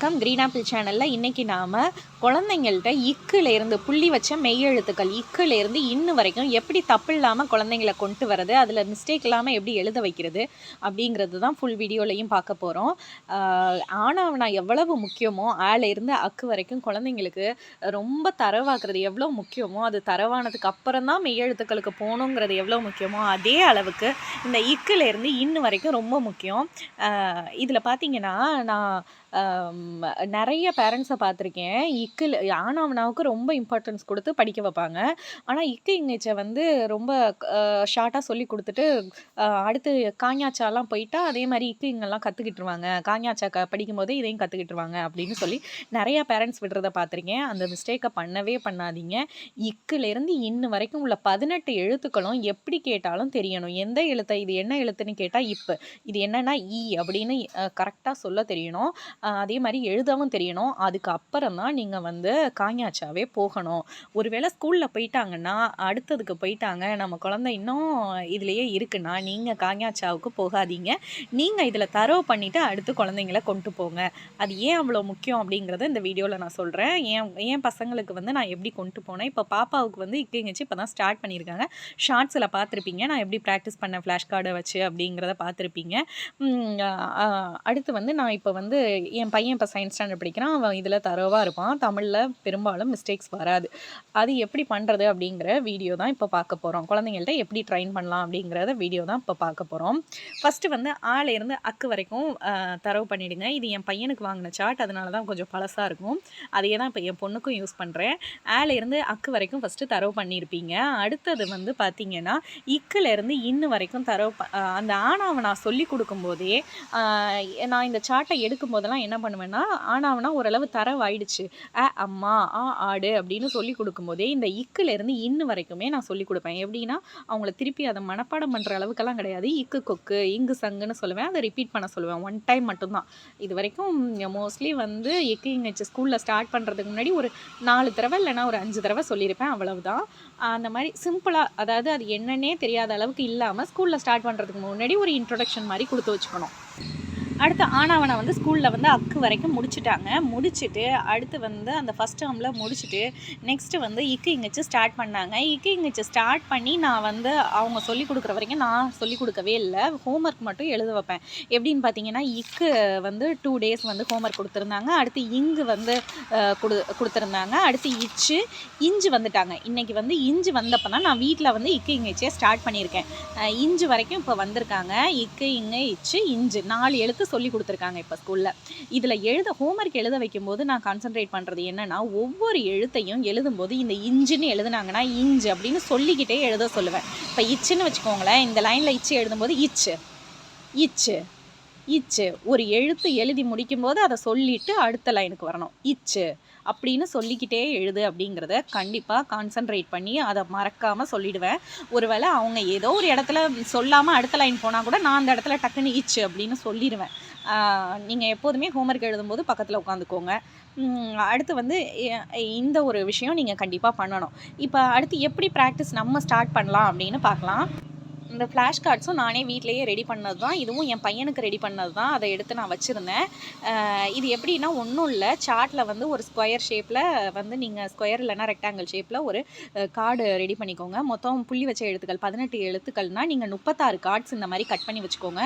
வணக்கம். Green apple சேனலில் இன்றைக்கி நாம் குழந்தைங்கள்ட்ட இக்குலேருந்து புள்ளி வச்ச மெய்யெழுத்துக்கள் இக்குலேருந்து இன்னும் வரைக்கும் எப்படி தப்பு இல்லாமல் குழந்தைங்கள கொண்டு வரது அதில் மிஸ்டேக் இல்லாமல் எப்படி எழுத வைக்கிறது அப்படிங்கிறது தான் ஃபுல் வீடியோலையும் பார்க்க போகிறோம் ஆனாவனா எவ்வளவு முக்கியமோ ஆல இருந்து அக்கு வரைக்கும் குழந்தைங்களுக்கு ரொம்ப தரவாக்குறது எவ்வளோ முக்கியமோ அது தரவானதுக்கு அப்புறம் தான் மெய்யெழுத்துக்களுக்கு போகணுங்கிறது எவ்வளோ முக்கியமோ அதே அளவுக்கு இந்த இக்குலேருந்து இன்னும் வரைக்கும் ரொம்ப முக்கியம். இதில் பார்த்தீங்கன்னா நான் நிறைய பேரண்ட்ஸை பார்த்துருக்கேன். இக்கில் ஆனாவனாவுக்கு ரொம்ப இம்பார்ட்டன்ஸ் கொடுத்து படிக்க வைப்பாங்க. ஆனால் இக்கு இங்கிலீஷை வந்து ரொம்ப ஷார்ட்டாக சொல்லி கொடுத்துட்டு அடுத்து காஞ்சாச்சாலாம் போயிட்டா அதே மாதிரி இக்கு இங்கெல்லாம் கற்றுக்கிட்டுருவாங்க காஞ்சாச்சா க படிக்கும்போதே இதையும் கற்றுக்கிட்டுருவாங்க அப்படின்னு சொல்லி நிறையா பேரண்ட்ஸ் விடுறத பார்த்துருக்கேன். அந்த மிஸ்டேக்கை பண்ணவே பண்ணாதீங்க. இக்குலேருந்து இன்னு வரைக்கும் உள்ள பதினெட்டு எழுத்துக்களும் எப்படி கேட்டாலும் தெரியணும். எந்த எழுத்தை இது என்ன எழுத்துன்னு கேட்டால் இப்போ இது என்னென்னா ஈ அப்படின்னு கரெக்டாக சொல்ல தெரியணும். அதே மாதிரி எழுதவும் தெரியணும். அதுக்கு அப்புறம் தான் நீங்கள் வந்து காஞாச்சாவே போகணும். ஒருவேளை ஸ்கூலில் போயிட்டாங்கன்னா அடுத்ததுக்கு போயிட்டாங்க நம்ம குழந்தை இன்னும் இதுலேயே இருக்குன்னா நீங்கள் காஞாச்சாவுக்கு போகாதீங்க. நீங்கள் இதில் தரவு பண்ணிவிட்டு அடுத்து குழந்தைங்கள கொண்டு போங்க. அது ஏன் அவ்வளோ முக்கியம் அப்படிங்கிறத இந்த வீடியோவில் நான் சொல்கிறேன் ஏன் என் பசங்களுக்கு வந்து நான் எப்படி கொண்டு போனேன். இப்போ பாப்பாவுக்கு வந்து இக்கிங்கிச்சு இப்போ தான் ஸ்டார்ட் பண்ணியிருக்காங்க. ஷார்ட்ஸில் பார்த்துருப்பீங்க. நான் எப்படி ப்ராக்டிஸ் பண்ண ஃப்ளாஷ் கார்டை வச்சு அப்படிங்கிறத பார்த்துருப்பீங்க. அடுத்து வந்து நான் இப்போ வந்து என் பையன் இப்போ சயின்ஸ் ஸ்டாண்டர்ட் படிக்கிறான். அவன் இதில் தரவாக இருப்பான். தமிழில் பெரும்பாலும் மிஸ்டேக்ஸ் வராது. அது எப்படி பண்ணுறது அப்படிங்கிற வீடியோ தான் இப்போ பார்க்க போகிறோம் குழந்தைங்கள்ட்ட எப்படி ட்ரைன் பண்ணலாம் அப்படிங்கிறத வீடியோ தான் இப்போ பார்க்க போகிறோம் ஃபஸ்ட்டு வந்து ஆலேருந்து அக்கு வரைக்கும் தரவு பண்ணிவிடுங்க இது என் பையனுக்கு வாங்கின சார்ட் அதனால தான் கொஞ்சம் பழசாக இருக்கும். அதையே தான் இப்போ என் பொண்ணுக்கும் யூஸ் பண்ணுறேன் ஆலேருந்து அக்கு வரைக்கும் ஃபஸ்ட்டு தரவு பண்ணியிருப்பீங்க அடுத்தது வந்து பார்த்தீங்கன்னா இக்குலேருந்து இன்னு வரைக்கும் தரவு ப- அந்த ஆனாவை நான் சொல்லி கொடுக்கும்போதே நான் இந்த சார்ட்டை எடுக்கும் போதெல்லாம் என்ன பண்ணுவேன்னா ஆனாவனா ஓரளவு தரவாயிடுச்சு. அ அம்மா ஆ ஆடு அப்படின்னு சொல்லி கொடுக்கும்போதே இந்த இக்குலேருந்து இன்னு வரைக்குமே நான் சொல்லி கொடுப்பேன். எப்படின்னா அவங்கள திருப்பி அதை மனப்பாடம் பண்ணுற அளவுக்கெல்லாம் கிடையாது. இக்கு கொக்கு இங்கு சங்குன்னு சொல்லுவேன். அதை ரிப்பீட் பண்ண சொல்லுவேன். ஒன் டைம் மட்டும்தான். இது வரைக்கும் மோஸ்ட்லி வந்து எக்கு இங்கச்சு ஸ்கூலில் ஸ்டார்ட் பண்ணுறதுக்கு முன்னாடி ஒரு நாலு தடவை இல்லைனா ஒரு அஞ்சு தடவை சொல்லியிருப்பேன். அவ்வளவுதான். அந்த மாதிரி சிம்பிளாக அதாவது அது என்னன்னே தெரியாத அளவுக்கு இல்லாமல் ஸ்கூலில் ஸ்டார்ட் பண்ணுறதுக்கு முன்னாடி ஒரு இன்ட்ரொடக்ஷன் மாதிரி கொடுத்து வச்சுக்கணும். அடுத்து ஆனாவனை வந்து ஸ்கூலில் வந்து அக்கு வரைக்கும் முடிச்சுட்டாங்க. முடிச்சுட்டு அடுத்து வந்து அந்த ஃபஸ்ட் டேர்மில் முடிச்சுட்டு நெக்ஸ்ட்டு வந்து இக்கு இங்கிச்சு ஸ்டார்ட் பண்ணாங்க. இக்கு இங்கிச்சு ஸ்டார்ட் பண்ணி நான் வந்து அவங்க சொல்லி கொடுக்குற வரைக்கும் நான் சொல்லி கொடுக்கவே இல்லை. ஹோம்ஒர்க் மட்டும் எழுத வைப்பேன். எப்படின்னு பார்த்தீங்கன்னா இக்கு வந்து டூ டேஸ் வந்து ஹோம்ஒர்க் கொடுத்துருந்தாங்க. அடுத்து இங்கு வந்து கொடு கொடுத்துருந்தாங்க. அடுத்து இச்சு இஞ்சு வந்துட்டாங்க. இன்னைக்கு வந்து இஞ்சு வந்தப்போ தான் நான் வீட்டில் வந்து இக்கு இங்கிச்சே ஸ்டார்ட் பண்ணியிருக்கேன். இஞ்சு வரைக்கும் இப்போ வந்திருக்காங்க. இக்கு இங்கு இச்சு இஞ்சு. நாலு எழுத்து சொல்லி கொடுத்துருக்காங்க இப்போ ஸ்கூலில் இதில் எழுத ஹோம்ஒர்க் எழுத வைக்கும்போது நான் கான்சென்ட்ரேட் பண்ணுறது என்னென்னா ஒவ்வொரு எழுத்தையும் எழுதும்போது இந்த இஞ்சுன்னு எழுதுனாங்கன்னா இஞ்சு அப்படின்னு சொல்லிக்கிட்டே எழுத சொல்லுவேன். இப்போ இச்சுன்னு வச்சுக்கோங்களேன் இந்த லைனில் இச்சு எழுதும்போது இச்சு. இச்சு. இச்சு. ஒரு எழுத்து எழுதி முடிக்கும்போது அதை சொல்லிட்டு அடுத்த லைனுக்கு வரணும். இச்சு அப்படின்னு சொல்லிக்கிட்டே எழுது அப்படிங்கிறத கண்டிப்பாக கான்சென்ட்ரேட் பண்ணி அதை மறக்காமல் சொல்லிடுவேன். ஒருவேளை அவங்க ஏதோ ஒரு இடத்துல சொல்லாமல் அடுத்த லைன் போனால் கூட நான் அந்த இடத்துல டக்குன்னு இச்சு அப்படின்னு சொல்லிடுவேன். நீங்கள் எப்போதுமே ஹோம்ஒர்க் எழுதும்போது பக்கத்தில் உட்காந்துக்கோங்க. அடுத்து வந்து இந்த ஒரு விஷயம் நீங்கள் கண்டிப்பாக பண்ணணும். இப்போ அடுத்து எப்படி ப்ராக்டிஸ் நம்ம ஸ்டார்ட் பண்ணலாம் அப்படின்னு பார்க்கலாம். இந்த ஃப்ளாஷ் கார்ட்ஸும் நானே வீட்டிலேயே ரெடி பண்ணது தான் இதுவும் என் பையனுக்கு ரெடி பண்ணது தான் அதை எடுத்து நான் வச்சுருந்தேன். இது எப்படின்னா ஒன்றும் இல்லை. சார்ட்டில் வந்து ஒரு ஸ்கொயர் ஷேப்பில் வந்து நீங்கள் ஸ்கொயர் இல்லைன்னா ரெக்டாங்கிள் ஷேப்பில் ஒரு கார்டு ரெடி பண்ணிக்கோங்க. மொத்தம் புள்ளி வச்ச எழுத்துக்கள் பதினெட்டு எழுத்துக்கள்னால் நீங்கள் முப்பத்தாறு கார்ட்ஸ் இந்த மாதிரி கட் பண்ணி வச்சுக்கோங்க.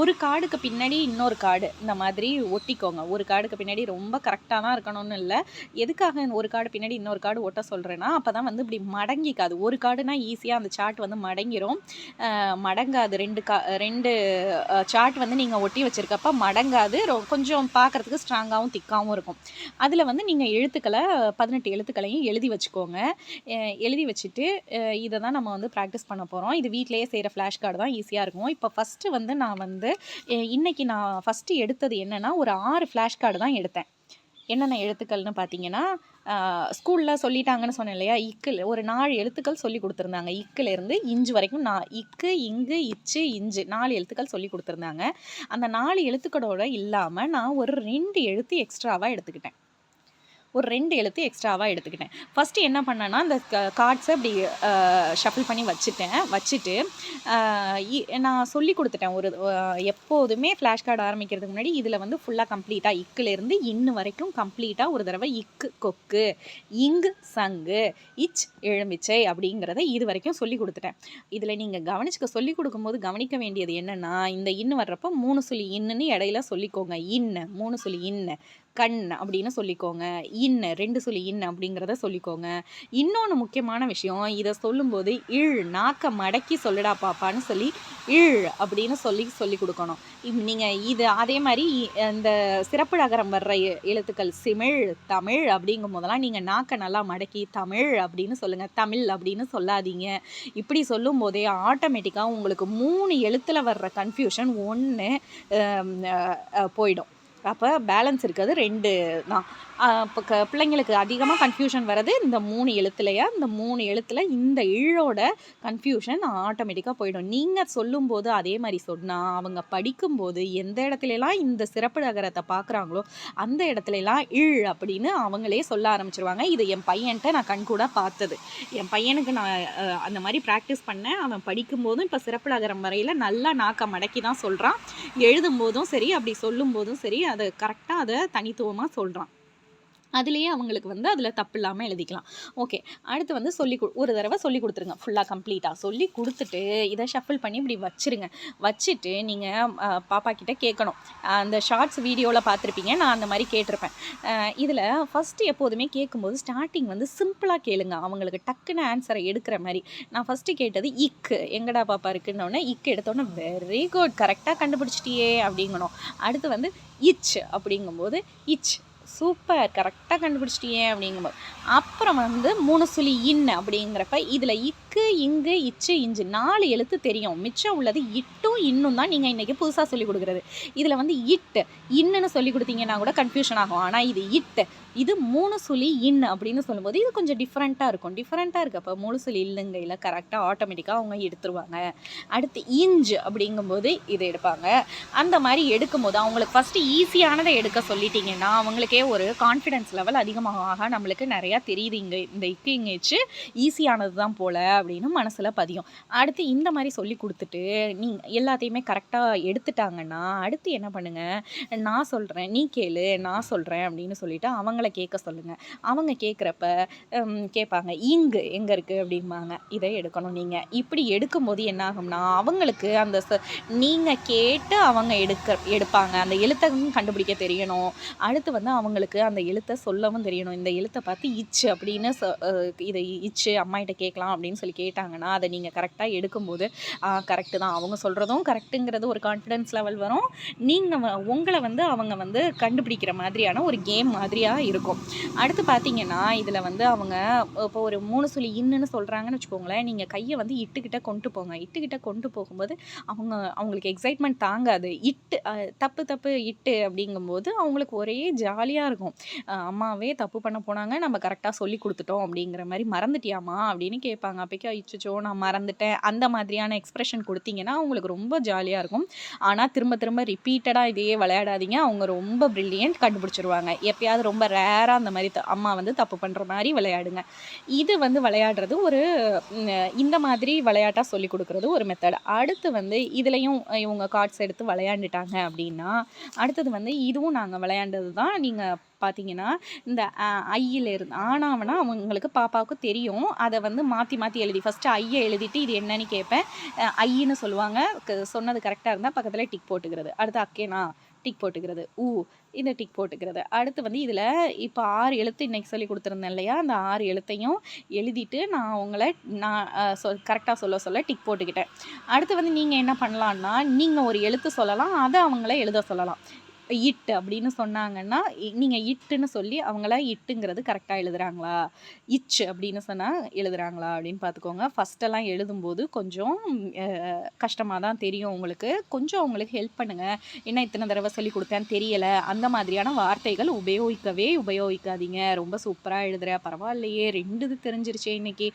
ஒரு கார்டுக்கு பின்னாடி இன்னொரு கார்டு இந்த மாதிரி ஒட்டிக்கோங்க. ஒரு கார்டுக்கு பின்னாடி ரொம்ப கரெக்டாக தான் இருக்கணும்னு இல்லை. எதுக்காக ஒரு கார்டு பின்னாடி இன்னொரு கார்டு ஒட்ட சொல்கிறேன்னா அப்போ தான் வந்து இப்படி மடங்கிக்காது. ஒரு கார்டுனா ஈஸியாக அந்த சார்ட் வந்து மடங்கிரும். மடங்காது. ரெண்டு கா ரெண்டு சார்ட் வந்து நீங்கள் ஒட்டி வச்சுருக்கப்ப மடங்காது. ரொ- கொஞ்சம் பார்க்குறதுக்கு ஸ்ட்ராங்காகவும் திக்காகவும் இருக்கும். அதில் வந்து நீங்கள் எழுத்துக்களை பதினெட்டு எழுத்துக்களையும் எழுதி வச்சுக்கோங்க. எழுதி வச்சுட்டு இதை தான் நம்ம வந்து ப்ராக்டிஸ் பண்ண போகிறோம் இது வீட்டிலேயே செய்கிற ஃப்ளாஷ் கார்டு தான் ஈஸியாக இருக்கும். இப்போ ஃபஸ்ட்டு வந்து நான் வந்து இன்றைக்கி நான் ஃபஸ்ட்டு எடுத்தது என்னென்னா ஒரு ஆறு ஃப்ளாஷ் கார்டு தான் எடுத்தேன். என்னென்ன எழுத்துக்கள்னு பார்த்தீங்கன்னா ஸ்கூலில் சொல்லிட்டாங்கன்னு சொன்னேன் இல்லையா? இக்கில் ஒரு நாலு எழுத்துக்கள் சொல்லி கொடுத்துருந்தாங்க. இக்குலேருந்து இஞ்சு வரைக்கும் நான் இக்கு இங்கு இச்சு இஞ்சு நாலு எழுத்துக்கள் சொல்லி கொடுத்துருந்தாங்க. அந்த நாலு எழுத்துக்களோட இல்லாமல் நான் ஒரு ரெண்டு எழுத்து எக்ஸ்ட்ராவாக எடுத்துக்கிட்டேன். ஒரு ரெண்டு எழுத்து எக்ஸ்ட்ராவாக எடுத்துக்கிட்டேன். ஃபஸ்ட்டு என்ன பண்ணேன்னா அந்த கார்ட்ஸை அப்படி ஷஃபிள் பண்ணி வச்சுட்டேன். வச்சுட்டு இ- நான் சொல்லி கொடுத்துட்டேன் ஒரு எப்போதுமே ஃப்ளாஷ் கார்டு ஆரம்பிக்கிறதுக்கு முன்னாடி இதில் வந்து ஃபுல்லாக கம்ப்ளீட்டாக இக்குலேருந்து இன்னு வரைக்கும் கம்ப்ளீட்டாக ஒரு தடவை இக்கு கொக்கு இங்கு சங்கு இச் எலுமிச்சை அப்படிங்கிறத இது வரைக்கும் சொல்லி கொடுத்துட்டேன். இதில் நீங்கள் கவனிச்சுக்க சொல்லி கொடுக்கும்போது கவனிக்க வேண்டியது என்னென்னா இந்த இன்னு வர்றப்போ மூணு சொல்லி இன்னுன்னு இடையில சொல்லிக்கோங்க. இன்ன மூணு சொல்லி இன்ன. கண் அப்படின்னு சொல்லிக்கோங்க. இன் ரெண்டு சொல்லி இன்ன அப்படிங்கிறத சொல்லிக்கோங்க. இன்னொன்று முக்கியமான விஷயம் இதை சொல்லும்போது இழ் நாக்கை மடக்கி சொல்லுடா பாப்பான்னு சொல்லி இழ் அப்படின்னு சொல்லி சொல்லி கொடுக்கணும். நீங்கள் இது அதே மாதிரி இந்த சிறப்பு நகரம் வர்ற எழுத்துக்கள் சிமிழ் தமிழ் அப்படிங்கும் போதெல்லாம் நீங்கள் நாக்கை நல்லா மடக்கி தமிழ் அப்படின்னு சொல்லுங்கள் தமிழ் அப்படின்னு சொல்லாதீங்க. இப்படி சொல்லும் போதே ஆட்டோமேட்டிக்காக உங்களுக்கு மூணு எழுத்தில் வர்ற கன்ஃபியூஷன் ஒன்று போயிடும். அப்போ பேலன்ஸ் இருக்கிறது ரெண்டு தான். இப்போ க பிள்ளைங்களுக்கு அதிகமாக கன்ஃபியூஷன் வர்றது இந்த மூணு எழுத்துலையா? இந்த மூணு எழுத்தில் இந்த இழோட கன்ஃபியூஷன் ஆட்டோமேட்டிக்காக போயிடும். நீங்கள் சொல்லும்போது அதே மாதிரி சொன்னால் அவங்க படிக்கும்போது எந்த இடத்துலலாம் இந்த சிறப்பு நகரத்தை பார்க்குறாங்களோ அந்த இடத்துலலாம் இழ் அப்படின்னு அவங்களே சொல்ல ஆரம்பிச்சிருவாங்க. இது என் பையன்கிட்ட நான் கண்கூட பார்த்தது. என் பையனுக்கு நான் அந்த மாதிரி ப்ராக்டிஸ் பண்ணேன். அவன் படிக்கும்போதும் இப்போ சிறப்பு நகரம் வரையில் நல்லா நாக்க மடக்கி தான் சொல்கிறான் எழுதும்போதும் சரி அப்படி சொல்லும்போதும் சரி அதை கரெக்டாக அதை தனித்துவமாக சொல்கிறான் அதுலேயே அவங்களுக்கு வந்து அதில் தப்பு இல்லாமல் எழுதிக்கலாம். ஓகே அடுத்து வந்து சொல்லி கொடு ஒரு தடவை சொல்லி கொடுத்துருங்க. ஃபுல்லாக கம்ப்ளீட்டாக சொல்லி கொடுத்துட்டு இதை ஷஃபிள் பண்ணி இப்படி வச்சிருங்க. வச்சுட்டு நீங்கள் பாப்பா கிட்டே கேட்கணும். அந்த ஷார்ட்ஸ் வீடியோவில் பார்த்துருப்பீங்க. நான் அந்த மாதிரி கேட்டிருப்பேன். இதில் ஃபஸ்ட்டு எப்போதுமே கேட்கும்போது ஸ்டார்டிங் வந்து சிம்பிளாக கேளுங்க. அவங்களுக்கு டக்குன்னு ஆன்சரை எடுக்கிற மாதிரி. நான் ஃபஸ்ட்டு கேட்டது இக்கு எங்கடா பாப்பா இருக்குன்னொடனே இக்கு எடுத்தோன்னே வெரி குட் கரெக்டாக கண்டுபிடிச்சிட்டியே அப்படிங்கணும். அடுத்து வந்து இச் அப்படிங்கும்போது இச் சூப்பர் கரெக்டாக கண்டுபிடிச்சிட்டியே அப்படிங்கும்போது. அப்புறம் வந்து மூணு சுழி இன் அப்படிங்கிறப்ப இதில் இக்கு இங்கு இச்சு இஞ்சு நாலு எழுத்து தெரியும். மிச்சம் உள்ளது இட்டும் இன்னும் தான் நீங்கள் இன்றைக்கி புதுசாக சொல்லிக் கொடுக்குறது. இதில் வந்து இட்டு இன்னுன்னு சொல்லி கொடுத்தீங்கன்னா கூட கன்ஃபியூஷன் ஆகும். ஆனால் இது இட்டு இது மூணு சுழி இன் அப்படின்னு சொல்லும்போது இது கொஞ்சம் டிஃப்ரெண்ட்டாக இருக்கும். டிஃப்ரெண்ட்டாக இருக்கப்போ மூணு சுழி இல்லைங்கையில் கரெக்டாக ஆட்டோமேட்டிக்காக அவங்க எடுத்துருவாங்க. அடுத்து இஞ்சு அப்படிங்கும்போது இதை எடுப்பாங்க. அந்த மாதிரி எடுக்கும்போது அவங்களுக்கு ஃபஸ்ட்டு ஈஸியானதை எடுக்க சொல்லிட்டீங்கன்னா அவங்களுக்கே ஒரு கான்ஃபிடென்ஸ் லெவல் அதிகமாக ஆக நம்மளுக்கு நிறையா தெரியுது. இங்கே இந்த இக்கு இங்கேச்சு ஈஸியானது தான் போல் அப்படின்னு மனசில் பதியும். அடுத்து இந்த மாதிரி சொல்லி கொடுத்துட்டு நீங்கள் எல்லாத்தையுமே கரெக்டாக எடுத்துட்டாங்கன்னா அடுத்து என்ன பண்ணுங்கள் நான் சொல்கிறேன் நீ கேளு நான் சொல்கிறேன் அப்படின்னு சொல்லிவிட்டு அவங்க அவங்கள கேட்க சொல்லுங்கள் அவங்க கேட்குறப்ப கேட்பாங்க இங்கு எங்கே இருக்குது அப்படிம்பாங்க. இதை எடுக்கணும் நீங்கள் இப்படி எடுக்கும்போது என்ன ஆகும்னா அவங்களுக்கு அந்த ச நீங்கள் கேட்டு அவங்க எடுக்க எடுப்பாங்க. அந்த எழுத்தை கண்டுபிடிக்க தெரியணும். அடுத்து வந்து அவங்களுக்கு அந்த எழுத்தை சொல்லவும் தெரியணும். இந்த எழுத்தை பார்த்து இச்சு அப்படின்னு சொ இதை இச்சு அம்மாகிட்ட கேட்கலாம் அப்படின்னு சொல்லி கேட்டாங்கன்னா அதை நீங்கள் கரெக்டாக எடுக்கும்போது கரெக்டு தான். அவங்க சொல்கிறதும் கரெக்டுங்கிறது ஒரு கான்ஃபிடென்ஸ் லெவல் வரும். நீங்கள் உங்களை வந்து அவங்க வந்து கண்டுபிடிக்கிற மாதிரியான ஒரு கேம் மாதிரியாக இருக்கும். அடுத்து பார்த்தீங்கன்னா இதில் வந்து அவங்க இப்போ ஒரு மூணு சொல்லி இன்னுன்னு சொல்கிறாங்கன்னு வச்சுக்கோங்களேன் நீங்கள் கையை வந்து இட்டுக்கிட்ட கொண்டு போங்க. இட்டுக்கிட்ட கொண்டு போகும்போது அவங்க அவங்களுக்கு எக்ஸைட்மெண்ட் தாங்காது. இட்டு தப்பு தப்பு இட்டு அப்படிங்கும்போது அவங்களுக்கு ஒரே ஜாலியாக இருக்கும். அம்மாவே தப்பு பண்ண போனாங்க நம்ம கரெக்டாக சொல்லி கொடுத்துட்டோம் அப்படிங்கிற மாதிரி மறந்துட்டியாம்மா அப்படின்னு கேட்பாங்க. அப்போக்கே ஐச்சோ நான் மறந்துட்டேன். அந்த மாதிரியான எக்ஸ்ப்ரெஷன் கொடுத்தீங்கன்னா அவங்களுக்கு ரொம்ப ஜாலியாக இருக்கும். ஆனால் திரும்ப திரும்ப ரிப்பீட்டடாக இதையே விளையாடாதீங்க. அவங்க ரொம்ப ப்ரில்லியன்ட் கண்டுபிடிச்சிருவாங்க. எப்பயாவது ரொம்ப ரேராக அந்த மாதிரி த- அம்மா வந்து தப்பு பண்ணுற மாதிரி விளையாடுங்க. இது வந்து விளையாடுறது ஒரு இந்த மாதிரி விளையாட்டாக சொல்லி கொடுக்குறது ஒரு மெத்தட் அடுத்து வந்து இதுலேயும் இவங்க கார்ட்ஸ் எடுத்து விளையாண்டுட்டாங்க அப்படின்னா அடுத்தது வந்து இதுவும் நாங்கள் விளையாண்டது தான். நீங்கள் பார்த்தீங்கன்னா இந்த ஐயில் இருந்து ஆனாவனா அவங்களுக்கு பாப்பாவுக்கு தெரியும். அதை வந்து மாற்றி மாற்றி எழுதி ஃபஸ்ட்டு ஐயை எழுதிட்டு இது என்னன்னு கேட்பேன் ஐயின்னு சொல்லுவாங்க. சொன்னது கரெக்டாக இருந்தால் பக்கத்தில் டிக் போட்டுக்கிறது. அடுத்து அக்கேனா டிக் போட்டுக்கிறது. ஊ இந்த டிக் போட்டுக்கிறது. அடுத்து வந்து இதில் இப்போ ஆறு எழுத்து இன்னைக்கு சொல்லி கொடுத்துருந்தேன் இல்லையா? அந்த ஆறு எழுத்தையும் எழுதிட்டு நான் அவங்கள நான் அஹ், கரெக்டாக சொல்ல சொல்ல டிக் போட்டுக்கிட்டேன். அடுத்து வந்து நீங்கள் என்ன பண்ணலான்னா நீங்கள் ஒரு எழுத்து சொல்லலாம் அதை அவங்கள எழுத சொல்லலாம். இட்டு அப்படின்னு சொன்னாங்கன்னா நீங்கள் இட்டுன்னு சொல்லி அவங்கள இட்டுங்கிறது கரெக்டாக எழுதுகிறாங்களா இச்சு அப்படின்னு சொன்னால் எழுதுகிறாங்களா அப்படின்னு பார்த்துக்கோங்க. ஃபஸ்ட்டெல்லாம் எழுதும்போது கொஞ்சம் கஷ்டமாக தான் தெரியும் உங்களுக்கு. கொஞ்சம் அவங்களுக்கு ஹெல்ப் பண்ணுங்கள் என்ன இத்தனை தடவை சொல்லி கொடுத்தேன்னு தெரியலை. அந்த மாதிரியான வார்த்தைகள் உபயோகிக்கவே உபயோகிக்காதீங்க. ரொம்ப சூப்பராக எழுதுற பரவாயில்லையே ரெண்டு இது தெரிஞ்சிருச்சே இன்னைக்கு.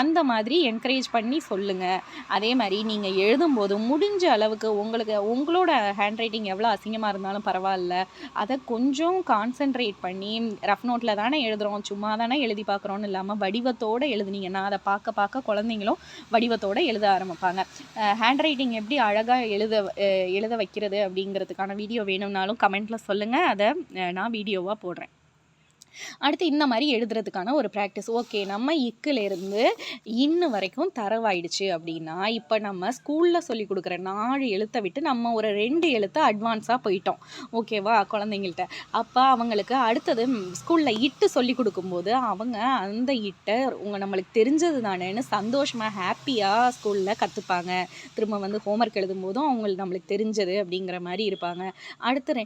அந்த மாதிரி என்கரேஜ் பண்ணி சொல்லுங்கள் அதே மாதிரி நீங்கள் எழுதும்போது முடிஞ்ச அளவுக்கு உங்களுக்கு உங்களோட ஹேண்ட் ரைட்டிங் எவ்வளோ அசிங்கமாக இருந்தாலும் பரவாயில்ல. பரவாயில்ல. அதை கொஞ்சம் கான்சென்ட்ரேட் பண்ணி ரஃப் நோட்டில் தானே எழுதுகிறோம் சும்மா தானே எழுதி பார்க்குறோன்னு இல்லாமல் வடிவத்தோடு எழுதுனீங்கன்னா அதை பார்க்க பார்க்க குழந்தைங்களும் வடிவத்தோடு எழுத ஆரம்பிப்பாங்க. ஹேண்ட் ரைட்டிங் எப்படி அழகாக எழுத எழுத வைக்கிறது அப்படிங்கிறதுக்கான வீடியோ வேணும்னாலும் கமெண்ட்டில் சொல்லுங்கள் அதை நான் வீடியோவாக போடுறேன். அடுத்து இந்த மாதிரி எழுதுறதுக்கான ஒரு ப்ராக்டிஸ் ஓகே நம்ம இக்குலேருந்து இன்னு வரைக்கும் தரவாயிடுச்சு அப்படின்னா இப்போ நம்ம ஸ்கூலில் சொல்லி கொடுக்குற நாலு எழுத்தை விட்டு நம்ம ஒரு ரெண்டு எழுத்தை அட்வான்ஸாக போயிட்டோம். ஓகேவா குழந்தைங்கள்ட்ட. அப்போ அவங்களுக்கு அடுத்தது ஸ்கூலில் இட்டு சொல்லி கொடுக்கும்போது அவங்க அந்த இட்டை உங்கள் நம்மளுக்கு தெரிஞ்சது தானேன்னு சந்தோஷமாக ஹாப்பியாக ஸ்கூலில் கற்றுப்பாங்க திரும்ப வந்து ஹோம்ஒர்க் எழுதும் போதும் அவங்களுக்கு நம்மளுக்கு தெரிஞ்சது அப்படிங்கிற மாதிரி இருப்பாங்க. அடுத்து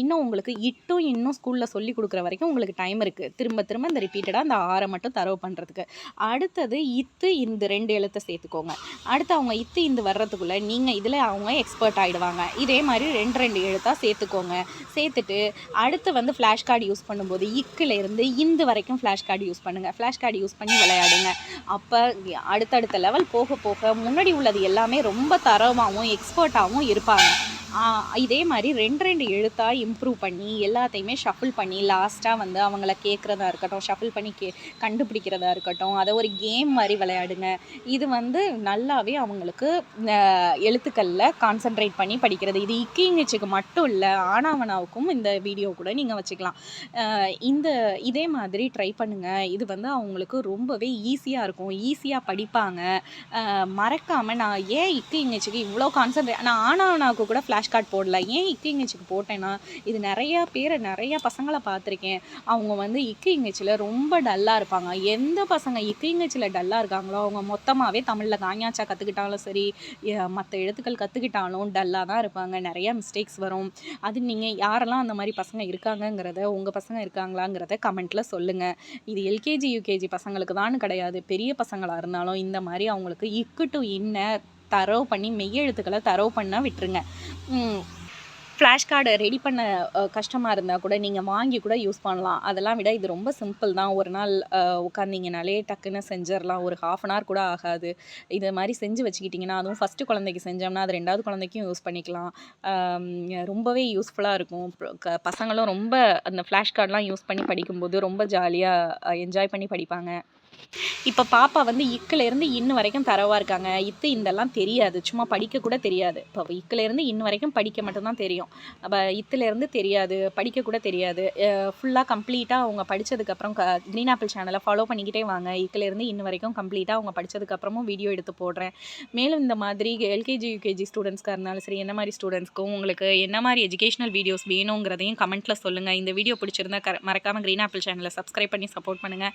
இன்னும் உங்களுக்கு இட்டும் இன்னும் ஸ்கூலில் சொல்லி கொடுக்குற வரைக்கும் உங்களுக்கு டைம் இருக்குது திரும்ப திரும்ப இந்த ரிப்பீட்டடாக அந்த ஆறை மட்டும் தரவு பண்ணுறதுக்கு அடுத்தது இத்து இந்த ரெண்டு எழுத்தை சேர்த்துக்கோங்க. அடுத்து அவங்க இத்து இந்த வர்றதுக்குள்ளே நீங்கள் இதில் அவங்க எக்ஸ்பர்ட் ஆகிடுவாங்க இதே மாதிரி ரெண்டு ரெண்டு எழுத்தாக சேர்த்துக்கோங்க. சேர்த்துட்டு அடுத்து வந்து ஃப்ளாஷ் கார்டு யூஸ் பண்ணும்போது இக்குலேருந்து இந்து வரைக்கும் ஃப்ளாஷ் கார்டு யூஸ் பண்ணுங்கள் ஃப்ளாஷ் கார்டு யூஸ் பண்ணி விளையாடுங்க. அப்போ அடுத்தடுத்த லெவல் போக போக முன்னாடி உள்ளது எல்லாமே ரொம்ப தரமாகவும் எக்ஸ்பர்ட்டாகவும் இருப்பாங்க. இதே மாதிரி ரெண்டு ரெண்டு எழுத்தாக இம்ப்ரூவ் பண்ணி எல்லாத்தையுமே ஷஃபிள் பண்ணி லாஸ்ட்டாக வந்து அவங்கள கேட்குறதா இருக்கட்டும் ஷஃபிள் பண்ணி கே கண்டுபிடிக்கிறதா இருக்கட்டும் அதை ஒரு கேம் மாதிரி விளையாடுங்க. இது வந்து நல்லாவே அவங்களுக்கு எழுத்துக்களில் கான்சென்ட்ரேட் பண்ணி படிக்கிறது. இது இக்கிங்கிச்சுக்கு மட்டும் இல்லை ஆனாவனாவுக்கும் இந்த வீடியோ கூட நீங்கள் வச்சுக்கலாம். இந்த இதே மாதிரி ட்ரை பண்ணுங்கள் இது வந்து அவங்களுக்கு ரொம்பவே ஈஸியாக இருக்கும். ஈஸியாக படிப்பாங்க. மறக்காமல் நான் ஏன் இக்கு இங்கிச்சுக்கு இவ்வளோ கான்சென்ட்ரேட் நான் ஆனாவனாவுக்கு கூட ஃப்ளாஷ் கார்டு போடல. ஏன் இக்கு இங்கிச்சுக்கு போட்டேன்னா இது நிறையா பேரை நிறையா பசங்களை பார்த்துருக்கேன். அவங்க வந்து இக்கு இங்கிச்சில் ரொம்ப டல்லாக இருப்பாங்க. எந்த பசங்க இக்கு இங்கிச்சில் டல்லாக இருக்காங்களோ அவங்க மொத்தமாகவே தமிழில் காஞ்சாச்சா கற்றுக்கிட்டாலும் சரி மற்ற எழுத்துக்கள் கற்றுக்கிட்டாலும் டல்லாக தான் இருப்பாங்க. நிறையா மிஸ்டேக்ஸ் வரும். அது நீங்கள் யாரெல்லாம் அந்த மாதிரி பசங்க இருக்காங்கங்கிறத உங்கள் பசங்க இருக்காங்களாங்கிறத கமெண்ட்டில் சொல்லுங்கள் இது எல்கேஜி யூகேஜி பசங்களுக்கு தான் கிடையாது. பெரிய பசங்களாக இருந்தாலும் இந்த மாதிரி அவங்களுக்கு இக்கு டு இன்னர் தரவு பண்ணி மெய்யெழுத்துக்களை தரவு பண்ணால் விட்டுருங்க. ஃப்ளாஷ் கார்டு ரெடி பண்ண கஷ்டமாக இருந்தால் கூட நீங்கள் வாங்கி கூட யூஸ் பண்ணலாம். அதெல்லாம் விட இது ரொம்ப சிம்பிள் தான். ஒரு நாள் உட்காந்திங்கனாலே டக்குன்னு செஞ்சிடலாம். ஒரு ஹாஃப் அன் ஹவர் கூட ஆகாது. இது மாதிரி செஞ்சு வச்சுக்கிட்டிங்கன்னா அதுவும் ஃபஸ்ட்டு குழந்தைக்கு செஞ்சோம்னா அது ரெண்டாவது குழந்தைக்கும் யூஸ் பண்ணிக்கலாம். ரொம்பவே யூஸ்ஃபுல்லாக இருக்கும். பசங்களும் ரொம்ப அந்த ஃப்ளாஷ் கார்டெலாம் யூஸ் பண்ணி படிக்கும்போது ரொம்ப ஜாலியாக என்ஜாய் பண்ணி படிப்பாங்க. இப்போ பாப்பா வந்து இக்கிலேருந்து இருந்து வரைக்கும் தரவாக இருக்காங்க. இத்து இதெல்லாம் தெரியாது. சும்மா படிக்க கூட தெரியாது. இப்போ இக்கிலேருந்து இருந்து வரைக்கும் படிக்க மட்டும்தான் தெரியும். அப்போ இத்துலேருந்து தெரியாது. படிக்க கூட தெரியாது. ஃபுல்லாக கம்ப்ளீட்டாக அவங்க படித்ததுக்கப்புறம் க க்ரீன் ஆப்பிள் சேனலை ஃபாலோ பண்ணிக்கிட்டே வாங்க. இக்கிலேருந்து இன்ன வரைக்கும் கம்ப்ளீட்டாக அவங்க படித்ததுக்கப்புறமும் வீடியோ எடுத்து போடுறேன். மேலும் இந்த மாதிரி எல்கேஜி யூகேஜி ஸ்டூடெண்ட்ஸ்க்காக இருந்தாலும் சரி என்ன மாதிரி ஸ்டூடெண்ட்ஸ்க்கும் உங்களுக்கு என்ன மாதிரி எஜுகேஷனல் வீடியோஸ் வேணுங்கிறதையும் கமெண்ட்டில் சொல்லுங்கள் இந்த வீடியோ பிடிச்சிருந்தா க மறக்காமல் க்ரீன் ஆப்பிள் சேனலை சப்ஸ்கிரைப் பண்ணி சப்போர்ட் பண்ணுங்கள்